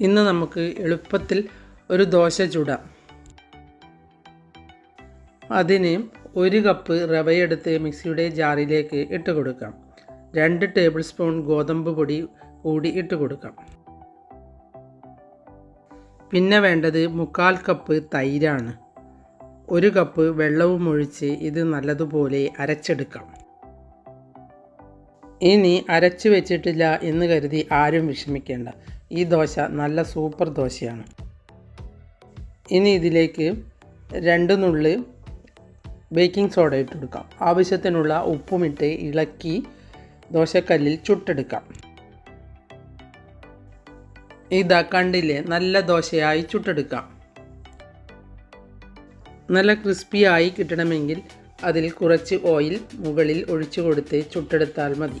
ഇന്ന് നമുക്ക് എളുപ്പത്തിൽ ഒരു ദോശ ചുടാം. അതിന് ഒരു കപ്പ് റവയെടുത്ത് മിക്സിയുടെ ജാറിലേക്ക് ഇട്ട് കൊടുക്കാം. രണ്ട് ടേബിൾ സ്പൂൺ ഗോതമ്പ് പൊടി കൂടി ഇട്ട് കൊടുക്കാം. പിന്നെ വേണ്ടത് മുക്കാൽ കപ്പ് തൈരാണ്. ഒരു കപ്പ് വെള്ളവും ഒഴിച്ച് ഇത് നല്ലതുപോലെ അരച്ചെടുക്കാം. ഇനി അരച്ചു വെച്ചിട്ടില്ല എന്ന് കരുതി ആരും വിഷമിക്കേണ്ട. ഈ ദോശ നല്ല സൂപ്പർ ദോശയാണ്. ഇനി ഇതിലേക്ക് രണ്ട് നുള്ളി ബേക്കിംഗ് സോഡ ഇട്ട് കൊടുക്കാം. ആവശ്യത്തിനുള്ള ഉപ്പുമിട്ട് ഇളക്കി ദോശക്കല്ലിൽ ചുട്ടെടുക്കാം. ഇതാ കണ്ടില്ലേ? നല്ല ദോശയായി ചുട്ടെടുക്കാം. നല്ല ക്രിസ്പിയായി കിട്ടണമെങ്കിൽ അതിൽ കുറച്ച് ഓയിൽ മുകളിൽ ഒഴിച്ചു കൊടുത്ത് ചുട്ടെടുത്താൽ മതി.